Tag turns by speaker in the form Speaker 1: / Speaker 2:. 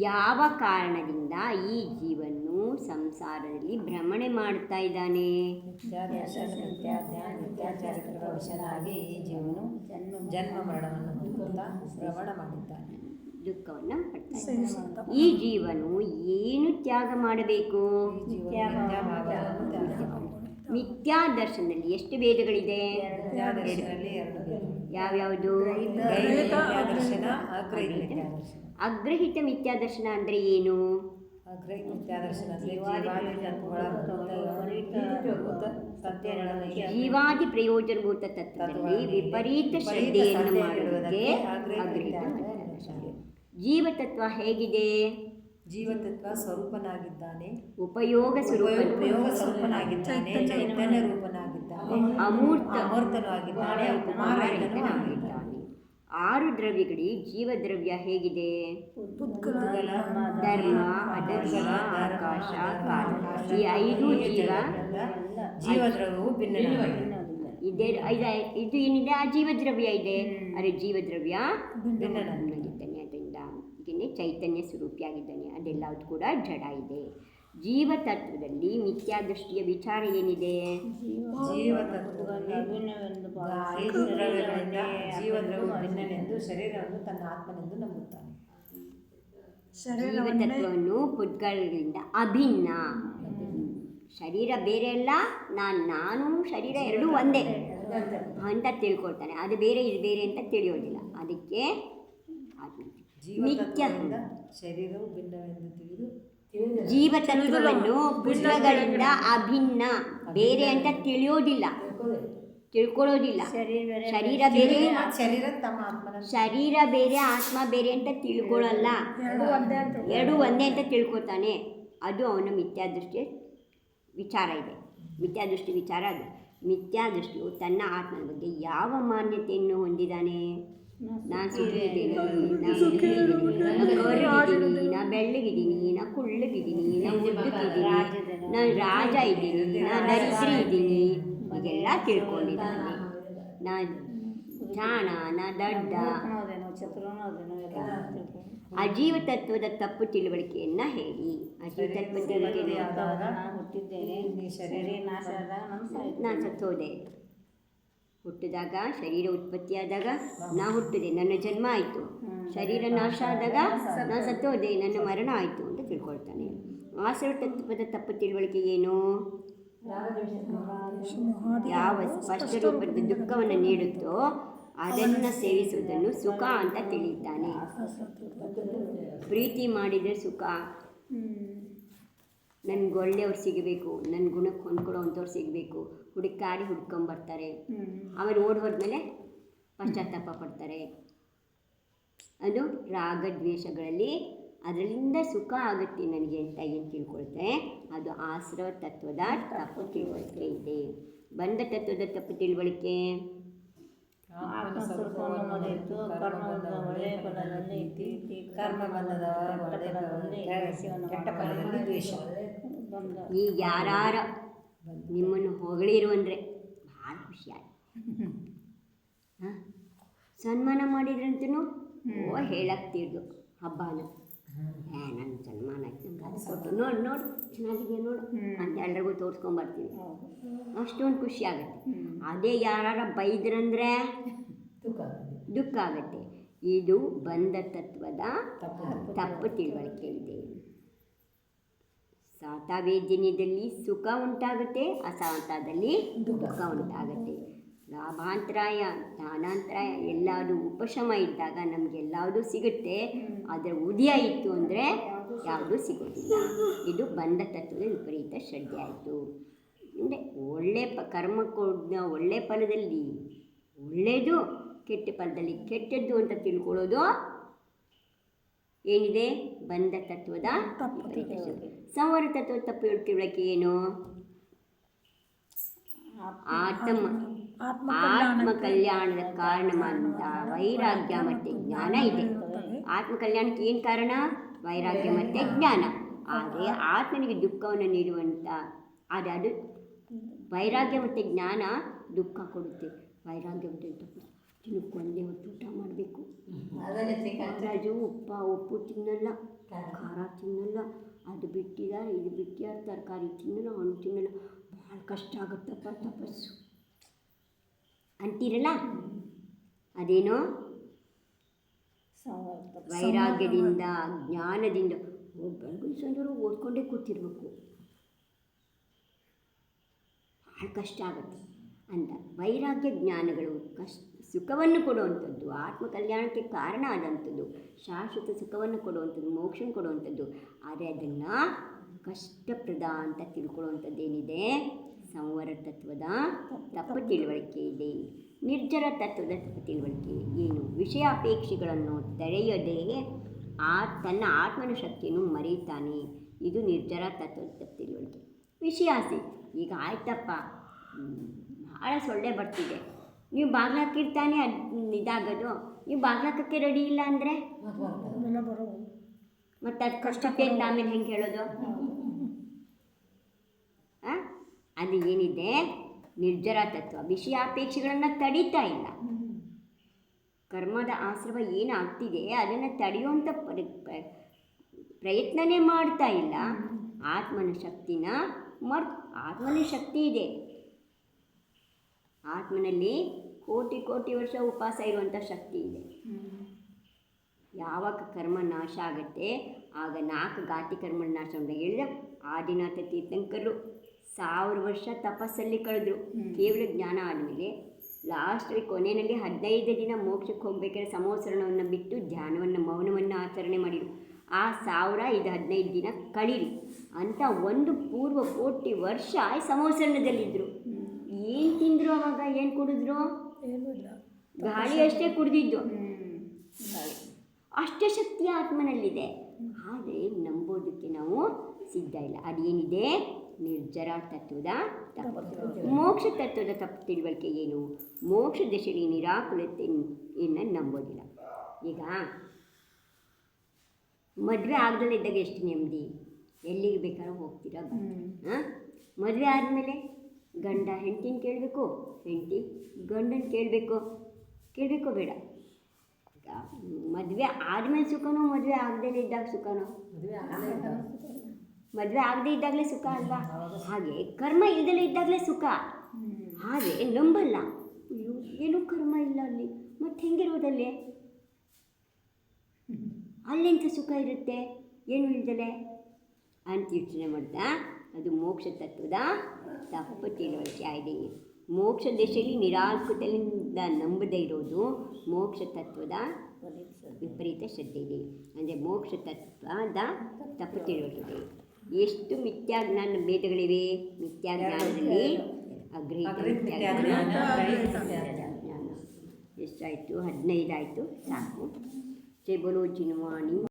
Speaker 1: ಯಾವ ಕಾರಣದಿಂದ ಈ ಜೀವನು ಸಂಸಾರದಲ್ಲಿ ಭ್ರಮಣೆ ಮಾಡ್ತಾ ಇದ್ದಾನೆ?
Speaker 2: ವಶನಾಗಿ ಈ ಜೀವನು ಜನ್ಮ ಮರಣವನ್ನು ಭ್ರಮಣ ಮಾಡಿದ್ದಾನೆ
Speaker 1: ದುಃಖವನ್ನು ಪಡ್ತಾ ಈ ಜೀವನು ಏನು ತ್ಯಾಗ ಮಾಡಬೇಕು? ಮಿಥ್ಯಾ ದರ್ಶನದಲ್ಲಿ ಎಷ್ಟು ಭೇದಗಳಿದೆ? ಯಾವ್ಯಾವುದು?
Speaker 2: ಅಗ್ರಹಿತ ಮಿಥ್ಯಾದರ್ಶನ
Speaker 1: ಅಂದರೆ ಏನು?
Speaker 2: ಅಗ್ರಹಿತ ಮಿಥ್ಯಾದರ್ಶನ ಜೀವಾದಿ
Speaker 1: ಪ್ರಯೋಜನಭೂತ ತತ್ವದಲ್ಲಿ ವಿಪರೀತ ಶ್ರದ್ಧೆಯನ್ನು ಮಾಡುವುದಕ್ಕೆ
Speaker 2: ಅಗ್ರಹಿತ.
Speaker 1: ಜೀವತತ್ವ ಹೇಗಿದೆ?
Speaker 2: ಜೀವತತ್ವ ಸ್ವರೂಪನಾಗಿದ್ದಾನೆ.
Speaker 1: ಉಪಯೋಗ ಸ್ವರೂಪ
Speaker 2: ಉಪಯೋಗ ಸ್ವರೂಪನಾಗಿದ್ದಾನೆ ಚೈತನ್ಯ ರೂಪನಾಗಿದ್ದಾನೆ.
Speaker 1: ಅಮೂರ್ತ.
Speaker 2: ಅಮೂರ್ತನಾಗಿದ್ದಾನೆ ಆಗಿದ್ದಾನೆ. ಆಗಿದ್ದಾನೆ.
Speaker 1: ಆರು ದ್ರವ್ಯಗಳಿ ಜೀವದ್ರವ್ಯ ಹೇಗಿದೆ? ಧರ್ಮ ಅಧರ್ಮ ಆಕಾಶ ಕಾಲ. ಈ ಐದು ಜೀವ
Speaker 2: ಜೀವದ್ರವ್ಯವು ಭಿನ್ನ
Speaker 1: ಇದೆ ಇದು ಏನಿದೆ? ಆ ಜೀವದ್ರವ್ಯ ಇದೆ. ಅರೆ ಜೀವದ್ರವ್ಯ
Speaker 2: ಭಿನ್ನನಾಗಿದ್ದಾನೆ.
Speaker 1: ಅದರಿಂದ ಇದನ್ನೇ ಚೈತನ್ಯ ಸ್ವರೂಪಿಯಾಗಿದ್ದಾನೆ. ಅದೆಲ್ಲವೂ ಕೂಡ ಜಡ ಇದೆ. ಜೀವತತ್ವದಲ್ಲಿ ಮಿಥ್ಯಾದೃಷ್ಟಿಯ ವಿಚಾರ ಏನಿದೆ?
Speaker 2: ಭಿನ್ನನೆಂದು ಶರೀರವನ್ನು ತನ್ನ ಆತ್ಮನೆಂದು ನಂಬುತ್ತಾನೆ.
Speaker 1: ಜೀವತತ್ವವನ್ನು ಪುದ್ಗಲಗಳಿಂದ ಅಭಿನ್ನ. ಶರೀರ ಬೇರೆ ಅಲ್ಲ ನಾನು ನಾನು ಶರೀರ ಎರಡೂ ಒಂದೇ. ಅಂತ ತಿಳ್ಕೊಳ್ತಾನೆ. ಅದು ಬೇರೆ ಇದು ಬೇರೆ ಅಂತ ತಿಳಿಯೋದಿಲ್ಲ. ಅದಕ್ಕೆ. ನಿತ್ಯ
Speaker 2: ಶರೀರವು ಭಿನ್ನವೆಂದು ತಿಳಿದು
Speaker 1: ಜೀವತತ್ವವನ್ನು ಪುಸ್ತಕಗಳಿಂದ ಅಭಿನ್ನ. ಬೇರೆ ಅಂತ ತಿಳಿಯೋದಿಲ್ಲ. ತಿಳ್ಕೊಳ್ಳೋದಿಲ್ಲ. ಶರೀರ ಬೇರೆ
Speaker 2: ಶರೀರ
Speaker 1: ಬೇರೆ. ಆತ್ಮ ಬೇರೆ ಅಂತ ತಿಳ್ಕೊಳ್ಳಲ್ಲ. ಎರಡು ಒಂದೇ ಅಂತ ತಿಳ್ಕೊತಾನೆ. ಅದು ಅವನ ಮಿಥ್ಯಾದೃಷ್ಟಿ ವಿಚಾರ ಇದೆ. ಮಿಥ್ಯಾದೃಷ್ಟಿ ವಿಚಾರ ಅದು. ಮಿಥ್ಯಾದೃಷ್ಟಿಯು ತನ್ನ ಆತ್ಮನ ಬಗ್ಗೆ ಯಾವ ಮಾನ್ಯತೆಯನ್ನು ಹೊಂದಿದ್ದಾನೆ? ನಾನು ಸುಖಿದ್ದೀನಿ ನಾನು ಕರ್ರಗಿದ್ದೀನಿ ನಾ ನಾ ಕುಳ್ಳಗಿದ್ದೀನಿ ನಾ ಉದ್ದಕ್ಕಿದ್ದೀನಿ ನಾನು ರಾಜ ಇದ್ದೀನಿ ನಾನು ದರಿದ್ರಿ ಇದ್ದೀನಿ. ಹೀಗೆಲ್ಲ ತಿಳ್ಕೊಂಡಿದ್ದಾನೆ. ನಾ ಜಾಣ ನಾ ದಡ್ಡ. ಅಜೀವ ತತ್ವದ ತಪ್ಪು ತಿಳುವಳಿಕೆಯನ್ನ ಹೇಳಿ. ಅಜೀವ ತತ್ವ ತಿಳುವಳಿಕೆ ನಾನು ಸತ್ತೋದೆ. ಹುಟ್ಟಿದಾಗ ಶರೀರ ಉತ್ಪತ್ತಿಯಾದಾಗ ನಾ ಹುಟ್ಟಿದೆ. ನನ್ನ ಜನ್ಮ ಆಯಿತು. ಶರೀರ ನಾಶ ಆದಾಗ ನಾನು ಸತ್ತೋದೆ ನನ್ನ ಮರಣ ಆಯಿತು ಅಂತ ತಿಳ್ಕೊಳ್ತಾನೆ. ಆಸರ ತತ್ವದ ತಪ್ಪು ತಿಳುವಳಿಕೆ ಏನು? ಯಾವ ಸ್ಪಷ್ಟ ರೂಪದ ದುಃಖವನ್ನು ನೀಡುತ್ತೋ ಅದನ್ನು ಸೇವಿಸುವುದನ್ನು ಸುಖ ಅಂತ ತಿಳಿಯುತ್ತಾನೆ. ಪ್ರೀತಿ ಮಾಡಿದರೆ ಸುಖ. ನನ್ಗೆ ಒಳ್ಳೆಯವ್ರು ಸಿಗಬೇಕು ನನ್ನ ಗುಣಕ್ಕೆ ಹೊಂದ್ಕೊಡೋ ಅಂಥವ್ರು ಸಿಗಬೇಕು. ಹುಡುಕಾಡಿ ಹುಡ್ಕೊಂಬರ್ತಾರೆ. ಆಮೇಲೆ ಓಡ್ ಹೋದ್ಮೇಲೆ ಪಶ್ಚಾತ್ತಾಪ ಪಡ್ತಾರೆ. ಅದು ರಾಗದ್ವೇಷಗಳಲ್ಲಿ ಅದರಿಂದ ಸುಖ ಆಗುತ್ತೆ ನನಗೆ ಅಂತ ಏನು ತಿಳ್ಕೊಳ್ತೆ? ಅದು ಆಶ್ರವ ತತ್ವದ ತಪ್ಪು ತಿಳುವಳಿಕೆ ಇದೆ. ಬಂದ ತತ್ವದ ತಪ್ಪು ತಿಳುವಳಿಕೆ? ಈಗ ಯಾರಾರ ನಿಮ್ಮನ್ನು ಹೊಗಳಿರು ಅಂದರೆ ಭಾಳ ಖುಷಿಯಾಗಿ ಹಾಂ? ಸನ್ಮಾನ ಮಾಡಿದ್ರಂತೂ ಓ ಹೇಳಕ್ತಿರ್ದು ಹಬ್ಬನ? ಏ ನನ್ನ ಸನ್ಮಾನ ಆಯ್ತು ನಂಗೆ ಅದು ಕೊಟ್ಟು. ನೋಡು ನೋಡು ಚೆನ್ನಾಗಿದೆ ನೋಡು. ಅಂತ ಎಲ್ರಿಗೂ ತೋರಿಸ್ಕೊಂಬರ್ತೀವಿ ಅಷ್ಟೊಂದು ಖುಷಿ ಆಗುತ್ತೆ. ಅದೇ ಯಾರು ಬೈದ್ರಂದ್ರೆ
Speaker 2: ದುಃಖ
Speaker 1: ಆಗುತ್ತೆ. ಇದು ಬಂಧ ತತ್ವದ
Speaker 2: ತಪ್ಪು
Speaker 1: ತಿಳುವಳಿಕೆ. ಇದೆ. ಸಾತಾವೇದ್ಯನ್ಯದಲ್ಲಿ ಸುಖ ಉಂಟಾಗುತ್ತೆ ಅಸಾಂತದಲ್ಲಿ ದುಃಖ ಉಂಟಾಗುತ್ತೆ. ಲಾಭಾಂತರಾಯ ಜ್ಞಾನಾಂತರಾಯ ಎಲ್ಲಾದರೂ ಉಪಶಮ ಇದ್ದಾಗ ನಮಗೆಲ್ಲವುದು ಸಿಗುತ್ತೆ. ಆದರೆ ಉದಯ ಇತ್ತು ಅಂದರೆ ಯಾವುದೂ ಸಿಗೋದಿಲ್ಲ. ಇದು ಬಂಧ ತತ್ವದ ವಿಪರೀತ ಶ್ರದ್ಧೆ ಆಯಿತು. ಅಂದರೆ ಒಳ್ಳೆ ಪ ಕರ್ಮ ಕೊಡ್ನ ಒಳ್ಳೆ ಫಲದಲ್ಲಿ ಒಳ್ಳೆಯದು ಕೆಟ್ಟ ಫಲದಲ್ಲಿ ಕೆಟ್ಟದ್ದು ಅಂತ ತಿಳ್ಕೊಳ್ಳೋದು ಏನಿದೆ? ಬಂಧ ತತ್ವದ. ಸಂವರ ತತ್ವದ ತಪ್ಪು ತಿಳುವಳಿಕೆ ಏನು? ಆತ್ಮ ಆತ್ಮ ಕಲ್ಯಾಣದ ಕಾರಣವಂತ ವೈರಾಗ್ಯ ಮತ್ತು ಜ್ಞಾನ ಇದೆ. ಆತ್ಮ ಕಲ್ಯಾಣಕ್ಕೆ ಏನು ಕಾರಣ? ವೈರಾಗ್ಯ ಮತ್ತು ಜ್ಞಾನ. ಆದರೆ ಆತ್ಮನಿಗೆ ದುಃಖವನ್ನು ನೀಡುವಂಥ ಆದರೆ ಅದು ವೈರಾಗ್ಯ ಮತ್ತು ಜ್ಞಾನ ದುಃಖ ಕೊಡುತ್ತೆ. ವೈರಾಗ್ಯ ಮತ್ತು ದಿನಕ್ಕೆ ಒಂದೇ ಹೊತ್ತು ಊಟ ಮಾಡಬೇಕು. ರಾಜು ಉಪ್ಪ ಉಪ್ಪು ತಿನ್ನಲ್ಲ. ಖಾರ ತಿನ್ನಲ್ಲ. ಅದು ಬಿಟ್ಟಿದ್ದಾರೆ ಇದು ಬಿಟ್ಟಿದ್ದಾರೆ ತರಕಾರಿ ತಿನ್ನಲ್ಲ ಹಣ್ಣು ತಿನ್ನಲ್ಲ. ಭಾಳ ಕಷ್ಟ ಆಗುತ್ತಪ್ಪ ತಪಸ್ಸು ಅಂತೀರಲ್ಲ? ಅದೇನೋ ವೈರಾಗ್ಯದಿಂದ, ಜ್ಞಾನದಿಂದ. ಬೆಳಗಿನ ಸಂಜೆ ಓದ್ಕೊಂಡೇ ಕೂತಿರ್ಬೇಕು. ಭಾಳ ಕಷ್ಟ ಆಗುತ್ತೆ ಅಂತ. ವೈರಾಗ್ಯ ಜ್ಞಾನಗಳು ಕಷ್ಟ ಸುಖವನ್ನು ಕೊಡುವಂಥದ್ದು ಆತ್ಮ ಕಲ್ಯಾಣಕ್ಕೆ ಕಾರಣ ಆದಂಥದ್ದು, ಶಾಶ್ವತ ಸುಖವನ್ನು ಕೊಡುವಂಥದ್ದು ಮೋಕ್ಷ ಕೊಡುವಂಥದ್ದು. ಆದರೆ ಅದನ್ನು ಕಷ್ಟಪ್ರದ ಅಂತ ತಿಳ್ಕೊಳ್ಳುವಂಥದ್ದೇನಿದೆ? ಸಂವರ ತತ್ವದ ತಪ್ಪು ತಿಳುವಳಿಕೆ ಇದೆ. ನಿರ್ಜರ ತತ್ವದ ತಪ್ಪು ತಿಳುವಳಿಕೆ ಏನು? ವಿಷಯ ಅಪೇಕ್ಷೆಗಳನ್ನು ತಡೆಯದೆ ಆ ತನ್ನ ಆತ್ಮನ ಶಕ್ತಿಯನ್ನು ಮರೀತಾನೆ ಇದು ನಿರ್ಜರ ತತ್ವದ ತಪ್ಪು ತಿಳುವಳಿಕೆ. ವಿಷಯಾಸೆ ಈಗ ಆಯ್ತಪ್ಪ. ಭಾಳ ಸೊಳ್ಳೆ ಬರ್ತಿದೆ. ನೀವು ಬಾಗ್ಲಾಕಿರ್ತಾನೆ ಅದು ಇದಾಗೋದು ನೀವು ಬಾಗ್ಲಾಕಕ್ಕೆ ರೆಡಿ ಇಲ್ಲ ಅಂದರೆ? ಮತ್ತು ಅದು ಕಷ್ಟಕ್ಕೆ ಅಂತ ಆಮೇಲೆ ಹೆಂಗೆ ಹೇಳೋದು? ಅದು ಏನಿದೆ? ನಿರ್ಜರ ತತ್ವ. ವಿಷಯಾಪೇಕ್ಷೆಗಳನ್ನು ತಡೀತಾ ಇಲ್ಲ. ಕರ್ಮದ ಆಶ್ರವ ಏನಾಗ್ತಿದೆ ಅದನ್ನು ತಡೆಯುವಂಥ ಪರಿ ಪ್ರ- ಪ್ರಯತ್ನನೇ ಮಾಡ್ತಾ ಇಲ್ಲ. ಆತ್ಮನ ಶಕ್ತಿನ ಮರ್ ಆತ್ಮನ ಶಕ್ತಿ ಇದೆ. ಆತ್ಮನಲ್ಲಿ ಕೋಟಿ ಕೋಟಿ ವರ್ಷ ಉಪವಾಸ ಇರುವಂಥ ಶಕ್ತಿ ಇದೆ. ಯಾವಾಗ ಕರ್ಮ ನಾಶ ಆಗುತ್ತೆ, ಆಗ ನಾಲ್ಕು ಗಾತಿ ಕರ್ಮ ನಾಶ ಅಂತ ಹೇಳಿದ, ಆದಿನಾಥ ತೀರ್ಥಂಕರು. ಸಾವಿರ ವರ್ಷ ತಪಸ್ಸಲ್ಲಿ ಕಳೆದ್ರು. ಕೇವಲ ಜ್ಞಾನ ಆದಮೇಲೆ ಲಾಸ್ಟಲ್ಲಿ ಕೊನೆಯಲ್ಲಿ ಹದಿನೈದು ದಿನ ಮೋಕ್ಷಕ್ಕೆ ಹೋಗ್ಬೇಕಾದ್ರೆ ಸಮೋಸರಣವನ್ನು ಬಿಟ್ಟು ಧ್ಯಾನವನ್ನು ಮೌನವನ್ನು ಆಚರಣೆ ಮಾಡಿದರು. ಆ ಸಾವಿರ ಇದು ಹದಿನೈದು ದಿನ ಕಳೀರಿ. ಅಂತ ಒಂದು ಪೂರ್ವ ಕೋಟಿ ವರ್ಷ ಸಮೋಸರಣದಲ್ಲಿದ್ದರು ಏನು ತಿಂದರು ಅವಾಗ? ಏನು ಕುಡಿದ್ರು? ಗಾಳಿ ಅಷ್ಟೇ ಕುಡಿದಿದ್ದು. ಅಷ್ಟೇ ಶಕ್ತಿ ಆತ್ಮನಲ್ಲಿದೆ. ಆದರೆ ನಂಬೋದಕ್ಕೆ ನಾವು ಸಿದ್ಧ ಇಲ್ಲ. ಅದೇನಿದೆ? ನಿರ್ಜರ ತತ್ವದ ತಪ್ಪು. ಮೋಕ್ಷ ತತ್ವದ ತಪ್ಪು ತಿಳುವಳಿಕೆ ಏನು? ಮೋಕ್ಷ ದಶೆಯಲ್ಲಿ ನಿರಾಕುಲತೆಯನ್ನು ನಂಬೋದಿಲ್ಲ. ಈಗ ಮದುವೆ ಆಗದಲ್ಲೇ ಇದ್ದಾಗ ಎಷ್ಟು ನೆಮ್ಮದಿ? ಎಲ್ಲಿಗೆ ಬೇಕಾದ್ರೂ ಹೋಗ್ತೀರಾ ಹಾಂ ಮದುವೆ ಆದಮೇಲೆ ಗಂಡ ಹೆಂಡತಿನ ಕೇಳಬೇಕು ಹೆಂಡತಿ ಗಂಡನ ಕೇಳಬೇಕು. ಕೇಳಬೇಕು ಬೇಡ. ಮದುವೆ ಆದಮೇಲೆ ಸುಖನೋ ಮದುವೆ ಆಗದೇ ಇದ್ದಾಗ ಸುಖನೋ? ಮದುವೆ ಆಗದೇ ಇದ್ದಾಗಲೇ ಸುಖ ಅಲ್ವಾ? ಹಾಗೆ ಕರ್ಮ ಇಲ್ಲದಲೇ ಇದ್ದಾಗಲೇ ಸುಖ. ಹಾಗೆ ನಂಬಲ್ಲ. ಅಯ್ಯೋ, ಏನೂ ಕರ್ಮ ಇಲ್ಲ ಅಲ್ಲಿ. ಮತ್ತೆ ಹೆಂಗಿರೋದಲ್ಲಿ ಅಲ್ಲಿಂತ ಸುಖ ಇರುತ್ತೆ? ಏನು ಇಲ್ದಲೆ? ಅಂತ ಯೋಚನೆ ಮಾಡ್ತಾ, ಅದು ಮೋಕ್ಷ ತತ್ವದ ತಪ್ಪು ತಿಳುವಳಿಕೆ ಆಗಿದೆ. ಮೋಕ್ಷ ದೇಶದಲ್ಲಿ ನಿರಾಕೃತದಿಂದ ನಂಬದೇ ಇರೋದು ಮೋಕ್ಷ ತತ್ವದ ವಿಪರೀತ ಶ್ರದ್ಧೆ ಇದೆ ಅಂದರೆ ಮೋಕ್ಷ ತತ್ವದ ತಪ್ಪು ತಿಳುವಳಿಕೆ ಎಷ್ಟು ಮಿಥ್ಯಾಜ್ಞಾನ ಭೇದಗಳಿವೆ? ಮಿಥ್ಯಾಜ್ಞಾನದಲ್ಲಿ ಅಗ್ರಹಿತ ಎಷ್ಟಾಯಿತು? ಹದಿನೈದಾಯಿತು. ಸಾಕು. ಜೈ ಚಿನ್ವಾಣಿ ಜಿನವಾಣಿ